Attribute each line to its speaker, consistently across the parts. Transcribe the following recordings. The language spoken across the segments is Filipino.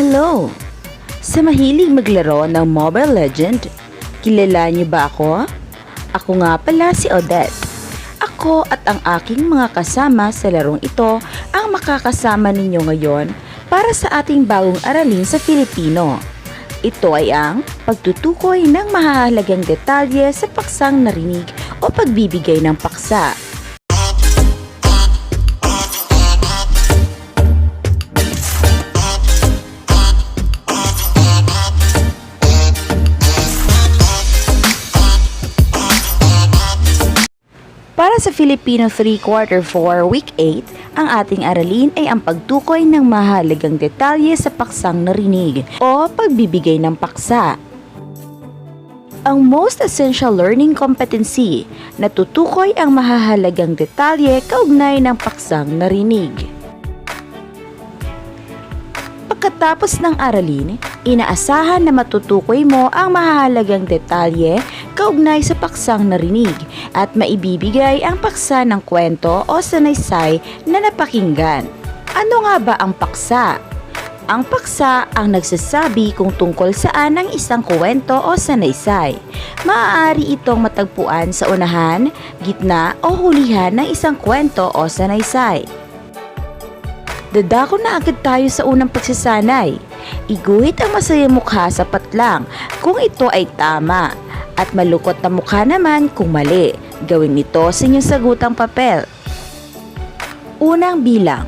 Speaker 1: Hello! Sa mahilig maglaro ng Mobile Legend, kilala niyo ba ako? Ako nga pala si Odette. Ako at ang aking mga kasama sa larong ito ang makakasama ninyo ngayon para sa ating bagong aralin sa Filipino. Ito ay ang pagtutukoy ng mahahalagang detalye sa paksang narinig o pagbibigay ng paksa. Sa Filipino 3 Quarter 4 Week 8, ang ating aralin ay ang pagtukoy ng mahalagang detalye sa paksang narinig o pagbibigay ng paksa. Ang most essential learning competency na tutukoy ang mahahalagang detalye kaugnay ng paksang narinig. Pagkatapos ng aralin, inaasahan na matutukoy mo ang mahahalagang detalye kaugnay sa paksang narinig at maibibigay ang paksa ng kwento o sanaysay na napakinggan. Ano nga ba ang paksa? Ang paksa ang nagsasabi kung tungkol saan ang isang kwento o sanaysay. Maaari itong matagpuan sa unahan, gitna o hulihan ng isang kwento o sanaysay. Dadako na agad tayo sa unang pagsasanay. Iguhit ang masayang mukha sa patlang kung ito ay tama at malukot na mukha naman kung mali. Gawin ito sa inyong sagutang papel. Unang bilang.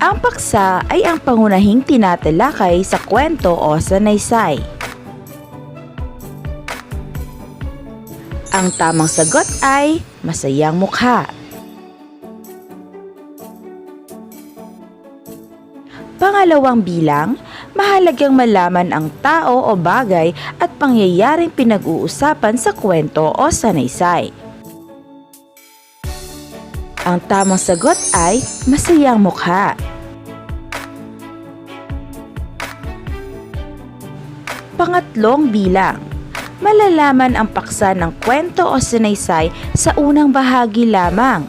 Speaker 1: Ang paksa ay ang pangunahing tinatalakay sa kwento o sanaysay. Ang tamang sagot ay masayang mukha. Pangalawang bilang, mahalagang malaman ang tao o bagay at pangyayaring pinag-uusapan sa kwento o sanaysay. Ang tamang sagot ay masayang mukha. Pangatlong bilang, malalaman ang paksa ng kwento o sinaysay sa unang bahagi lamang.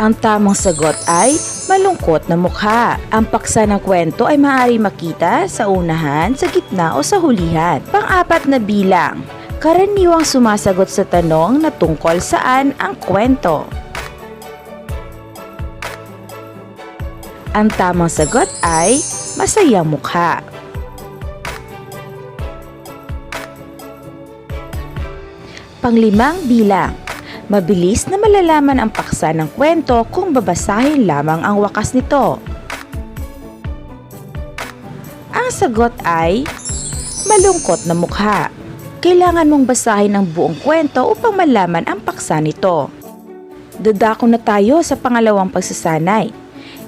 Speaker 1: Ang tamang sagot ay malungkot na mukha. Ang paksa ng kwento ay maaari makita sa unahan, sa gitna o sa hulihan. Pang-apat na bilang, karaniwang sumasagot sa tanong na tungkol saan ang kwento. Ang tamang sagot ay masayang mukha. Panglimang bilang, Mabilis na malalaman ang paksa ng kwento kung babasahin lamang ang wakas nito. Ang sagot ay malungkot na mukha. Kailangan mong basahin ang buong kwento upang malaman ang paksa nito. Dadako na tayo sa pangalawang pagsasanay.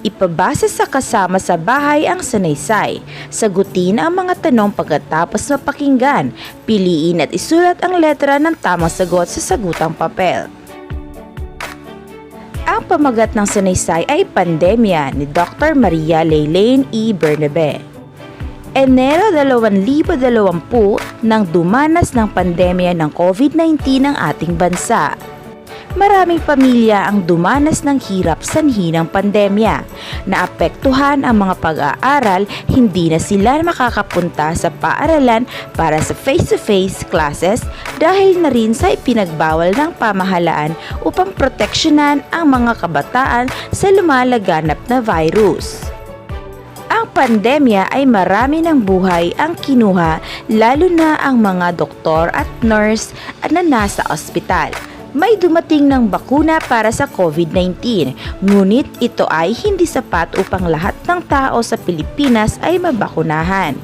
Speaker 1: Ipabasa sa kasama sa bahay ang sanaysay. Sagutin ang mga tanong pagkatapos mapakinggan. Piliin at isulat ang letra ng tamang sagot sa sagutang papel. Ang pamagat ng sanaysay ay Pandemya ni Dr. Maria Leylene E. Bernabe. Enero 2020 nang dumanas ng pandemya ng COVID-19 ng ating bansa maraming pamilya ang dumanas ng hirap sanhi ng pandemya. Naapektuhan ang mga pag-aaral, hindi na sila makakapunta sa paaralan para sa face-to-face classes dahil na rin sa ipinagbawal ng pamahalaan upang proteksyonan ang mga kabataan sa lumalaganap na virus. Ang pandemya ay marami ng buhay ang kinuha lalo na ang mga doktor at nurse na nasa ospital may dumating ng bakuna para sa COVID-19, ngunit ito ay hindi sapat upang lahat ng tao sa Pilipinas ay mabakunahan.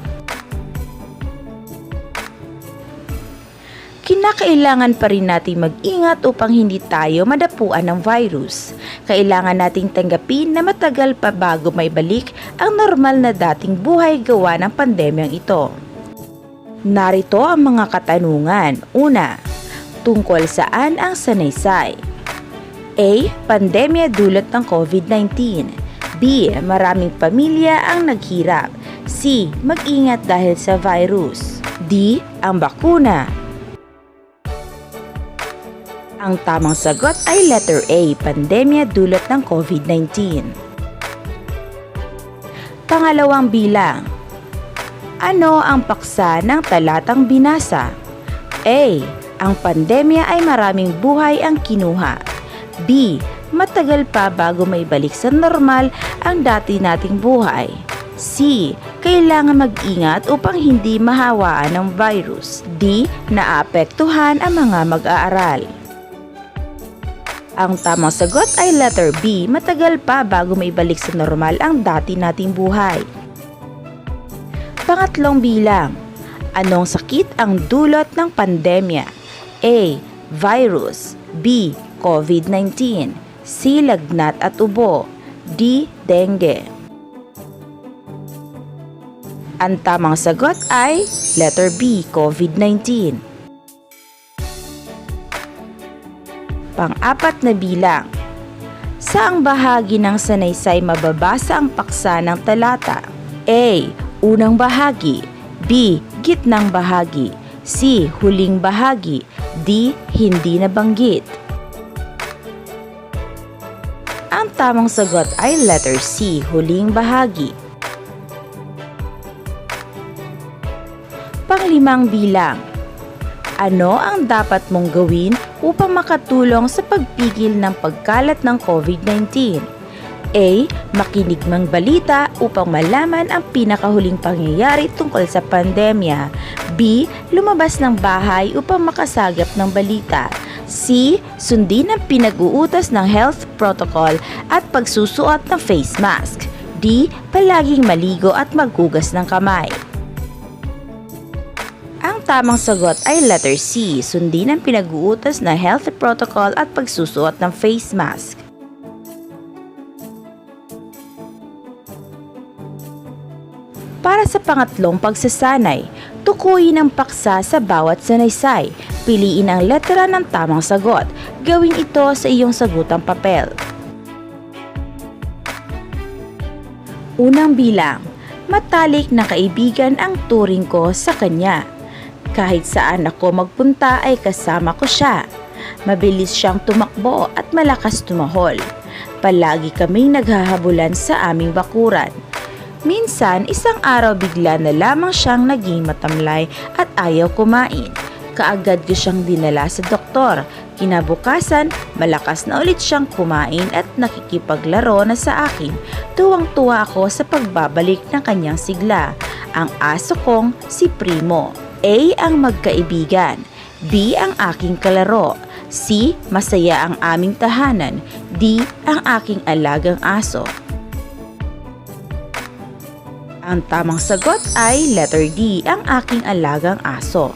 Speaker 1: Kinakailangan pa rin natin mag-ingat upang hindi tayo madapuan ng virus. Kailangan nating tanggapin na matagal pa bago may balik ang normal na dating buhay gawa ng pandemyang ito. Narito ang mga katanungan. Una, tungkol saan ang sanaysay? A. Pandemya dulot ng COVID-19 B. Maraming pamilya ang naghirap C. Mag-ingat dahil sa virus D. Ang bakuna Ang tamang sagot ay letter A. Pandemya dulot ng COVID-19 Pangalawang bilang. Ano ang paksa ng talatang binasa? A. Ang pandemya ay maraming buhay ang kinuha. B. Matagal pa bago maibalik sa normal ang dati nating buhay. C. Kailangan mag-ingat upang hindi mahawaan ng virus. D. Naapektuhan ang mga mag-aaral. Ang tamang sagot ay letter B. Matagal pa bago maibalik sa normal ang dati nating buhay. Pangatlong bilang. Anong sakit ang dulot ng pandemya? A. Virus B. COVID-19 C. Lagnat at ubo D. Dengue Ang tamang sagot ay letter B. COVID-19 Pang-apat na bilang. Saang bahagi ng sanaysay mababasa ang paksa ng talata? A. Unang bahagi B. Gitnang bahagi C. Huling bahagi D. Hindi nabanggit Ang tamang sagot ay letter C. Huling bahagi Panglimang bilang ano ang dapat mong gawin upang makatulong sa pagpigil ng pagkalat ng COVID-19? A. Makinig ng balita upang malaman ang pinakahuling pangyayari tungkol sa pandemya. B. Lumabas ng bahay upang makasagap ng balita. C. Sundin ang pinag-uutos ng health protocol at pagsusuot ng face mask. D. Palaging maligo at maghugas ng kamay. Ang tamang sagot ay letter C. Sundin ang pinag-uutos na health protocol at pagsusuot ng face mask. Para sa pangatlong pagsasanay, tukuyin ang paksa sa bawat sanaysay. Piliin ang letra ng tamang sagot. Gawin ito sa iyong sagutang papel. Unang bilang, matalik na kaibigan ang turing ko sa kanya. Kahit saan ako magpunta ay kasama ko siya. Mabilis siyang tumakbo at malakas tumahol. Palagi kaming naghahabulan sa aming bakuran. Minsan, isang araw bigla na lamang siyang naging matamlay at ayaw kumain. Kaagad ko siyang dinala sa doktor. Kinabukasan, malakas na ulit siyang kumain at nakikipaglaro na sa akin. Tuwang-tuwa ako sa pagbabalik ng kanyang sigla. Ang aso kong si Primo. A ang magkaibigan. B ang aking kalaro. C. Masaya ang aming tahanan. D. Ang aking alagang aso. Ang tamang sagot ay letter D, ang aking alagang aso.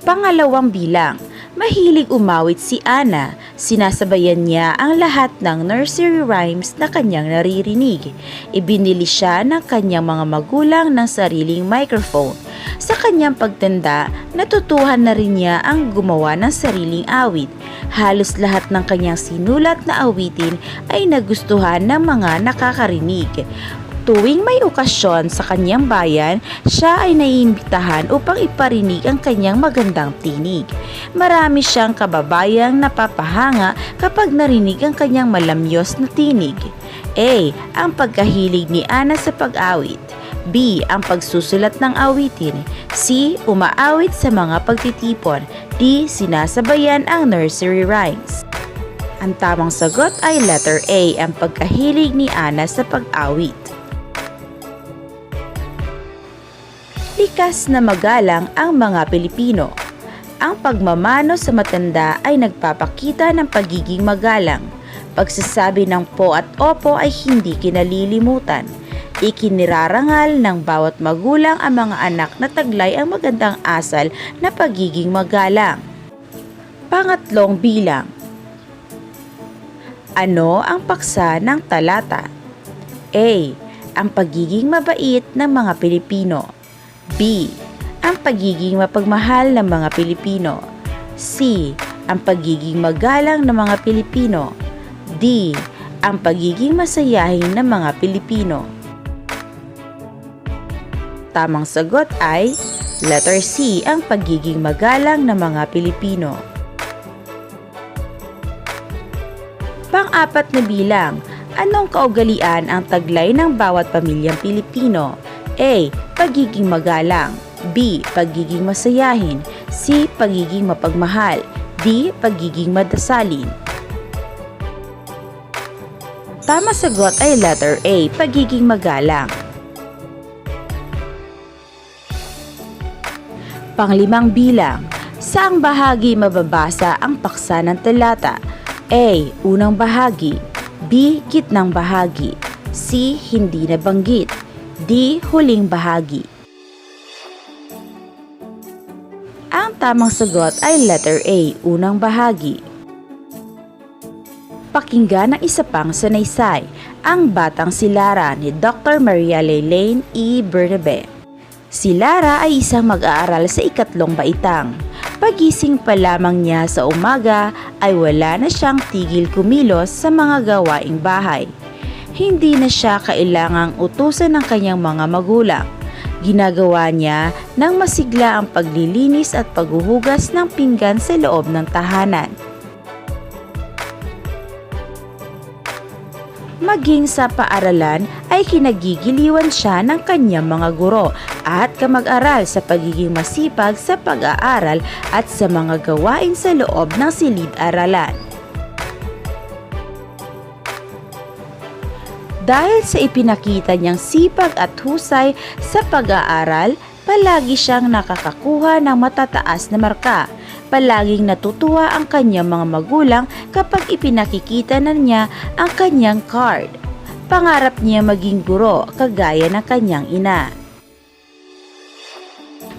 Speaker 1: Pangalawang bilang, mahilig umawit si Ana. Sinasabayan niya ang lahat ng nursery rhymes na kanyang naririnig. Ibinili siya ng kanyang mga magulang ng sariling microphone. Sa kanyang pagtanda, natutuhan na rin niya ang gumawa ng sariling awit. Halos lahat ng kanyang sinulat na awitin ay nagustuhan ng mga nakakarinig. Tuwing may okasyon sa kanyang bayan, siya ay naiimbitahan upang iparinig ang kanyang magandang tinig. Marami siyang kababayang napapahanga kapag narinig ang kanyang malamyos na tinig. A. Ang pagkahilig ni Ana sa pag-awit. B. Ang pagsusulat ng awitin. C. Umaawit sa mga pagtitipon. D. Sinasabayan ang nursery rhymes. Ang tamang sagot ay letter A. Ang pagkahilig ni Ana sa pag-awit. Likas na magalang ang mga Pilipino. Ang pagmamano sa matanda ay nagpapakita ng pagiging magalang. Pagsasabi ng po at opo ay hindi kinalilimutan. Ikinirarangal ng bawat magulang ang mga anak na taglay ang magandang asal na pagiging magalang. Pangatlong bilang. Ano ang paksa ng talata? A. Ang pagiging mabait ng mga Pilipino. B. Ang pagiging mapagmahal ng mga Pilipino. C. Ang pagiging magalang ng mga Pilipino. D. Ang pagiging masayahin ng mga Pilipino. Tamang sagot ay letter C. Ang pagiging magalang ng mga Pilipino. Pang-apat na bilang, Anong kaugalian ang taglay ng bawat pamilyang Pilipino? A. Pagiging magalang B. Pagiging masayahin C. Pagiging mapagmahal D. Pagiging madasalin Tama sagot ay letter A. Pagiging magalang Panglimang bilang Saang bahagi mababasa ang paksa ng talata? A. Unang bahagi B. Gitnang bahagi C. Hindi nabanggit D. Huling bahagi Ang tamang sagot ay letter A. Unang bahagi Pakinggan ang isa pang sanaysay, ang Batang si Lara ni Dr. Maria Lelaine E. Bernabe. Si Lara ay isang mag-aaral sa ikatlong baitang. Pagising pa lamang niya sa umaga ay wala na siyang tigil kumilos sa mga gawaing bahay. Hindi na siya kailangang utusan ng kanyang mga magulang. Ginagawa niya ng masigla ang paglilinis at paghuhugas ng pinggan sa loob ng tahanan. Maging sa paaralan ay kinagigiliwan siya ng kanyang mga guro at kamag-aral sa pagiging masipag sa pag-aaral at sa mga gawain sa loob ng silid-aralan. Dahil sa ipinakita niyang sipag at husay sa pag-aaral, palagi siyang nakakakuha ng matataas na marka. Palaging natutuwa ang kanyang mga magulang kapag ipinakikita na niya ang kanyang card. Pangarap niya maging guro kagaya ng kanyang ina.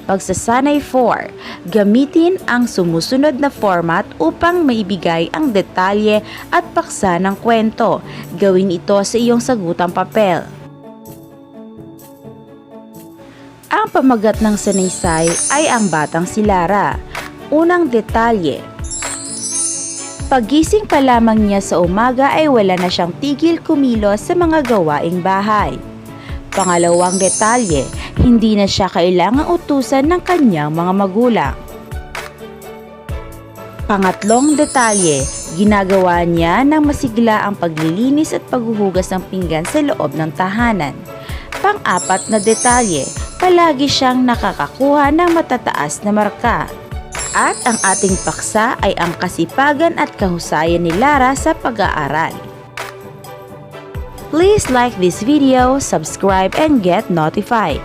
Speaker 1: Pagsasanay 4. Gamitin ang sumusunod na format upang maibigay ang detalye at paksa ng kwento. Gawin ito sa iyong sagutang papel. Ang pamagat ng sanaysay ay ang batang si Lara. Unang detalye. Pagising pa lamang niya sa umaga ay wala na siyang tigil kumilos sa mga gawaing bahay. Pangalawang detalye, hindi na siya kailangang utusan ng kanyang mga magulang. Pangatlong detalye, ginagawa niya ng masigla ang paglilinis at paghuhugas ng pinggan sa loob ng tahanan. Pang-apat na detalye, palagi siyang nakakakuha ng matataas na marka. At ang ating paksa ay ang kasipagan at kahusayan ni Lara sa pag-aaral. Please like this video, subscribe, and get notified.